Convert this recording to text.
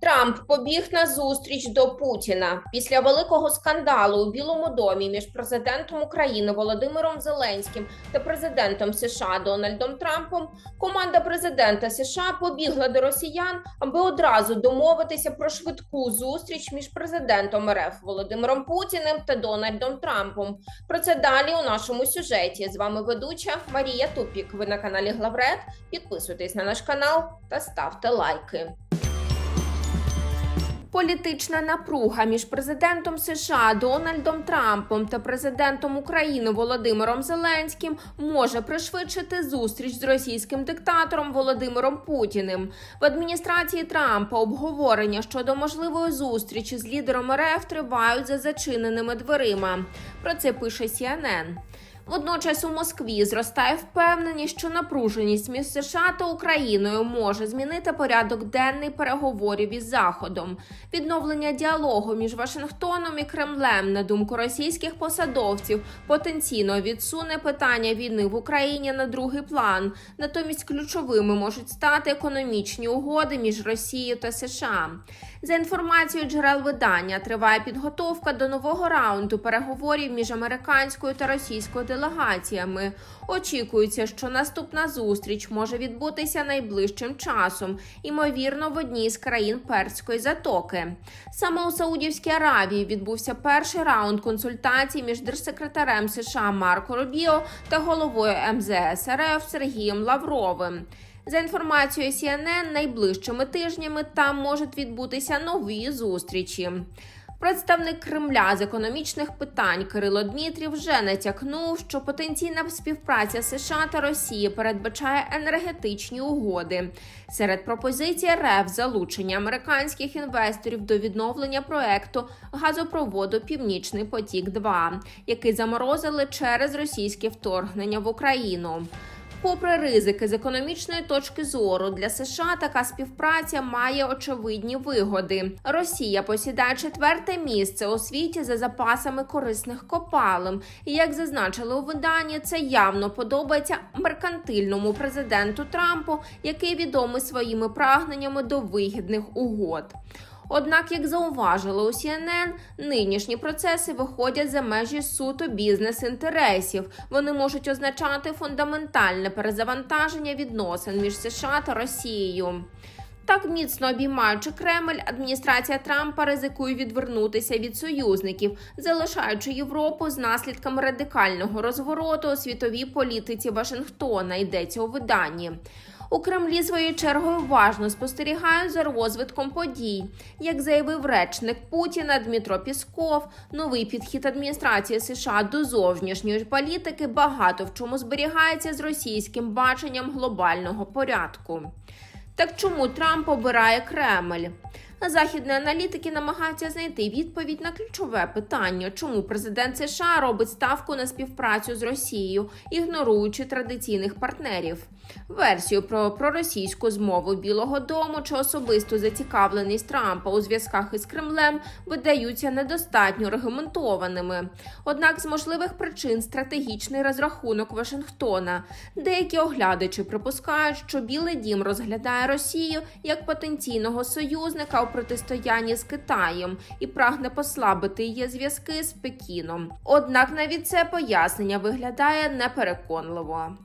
Трамп побіг на зустріч до Путіна після великого скандалу у Білому домі між президентом України Володимиром Зеленським та президентом США Дональдом Трампом. Команда президента США побігла до росіян, аби одразу домовитися про швидку зустріч між президентом РФ Володимиром Путіним та Дональдом Трампом. Про це далі у нашому сюжеті. З вами ведуча Марія Тупік. Ви на каналі Главред. Підписуйтесь на наш канал та ставте лайки. Політична напруга між президентом США Дональдом Трампом та президентом України Володимиром Зеленським може пришвидшити зустріч з російським диктатором Володимиром Путіним. В адміністрації Трампа обговорення щодо можливої зустрічі з лідером РФ тривають за зачиненими дверима. Про це пише CNN. Водночас у Москві зростає впевненість, що напруженість між США та Україною може змінити порядок денний переговорів із Заходом. Відновлення діалогу між Вашингтоном і Кремлем, на думку російських посадовців, потенційно відсуне питання війни в Україні на другий план. Натомість ключовими можуть стати економічні угоди між Росією та США. За інформацією джерел видання, триває підготовка до нового раунду переговорів між американською та російською делегаціями. Очікується, що наступна зустріч може відбутися найближчим часом, ймовірно, в одній з країн Перської затоки. Саме у Саудівській Аравії відбувся перший раунд консультацій між держсекретарем США Марко Рубіо та головою МЗС РФ Сергієм Лавровим. За інформацією CNN, найближчими тижнями там можуть відбутися нові зустрічі. Представник Кремля з економічних питань Кирило Дмитрів вже натякнув, що потенційна співпраця США та Росії передбачає енергетичні угоди. Серед пропозицій РФ залучення американських інвесторів до відновлення проекту газопроводу Північний потік 2 який заморозили через російське вторгнення в Україну. Попри ризики з економічної точки зору для США така співпраця має очевидні вигоди. Росія посідає четверте місце у світі за запасами корисних копалин. І як зазначили у виданні, це явно подобається меркантильному президенту Трампу, який відомий своїми прагненнями до вигідних угод. Однак, як зауважили у CNN, нинішні процеси виходять за межі суто бізнес-інтересів. Вони можуть означати фундаментальне перезавантаження відносин між США та Росією. Так міцно обіймаючи Кремль, адміністрація Трампа ризикує відвернутися від союзників, залишаючи Європу з наслідками радикального розвороту у світовій політиці Вашингтона. Йдеться у виданні. У Кремлі своєю чергою уважно спостерігають за розвитком подій. Як заявив речник Путіна Дмитро Пісков, новий підхід адміністрації США до зовнішньої політики багато в чому зберігається з російським баченням глобального порядку. Так чому Трамп обирає Кремль? Західні аналітики намагаються знайти відповідь на ключове питання, чому президент США робить ставку на співпрацю з Росією, ігноруючи традиційних партнерів. Версію про проросійську змову Білого Дому чи особисту зацікавленість Трампа у зв'язках із Кремлем видаються недостатньо регламентованими. Однак, з можливих причин стратегічний розрахунок Вашингтона. Деякі оглядачі припускають, що Білий Дім розглядає Росію як потенційного союзника у протистоянні з Китаєм і прагне послабити її зв'язки з Пекіном. Однак навіть це пояснення виглядає непереконливо.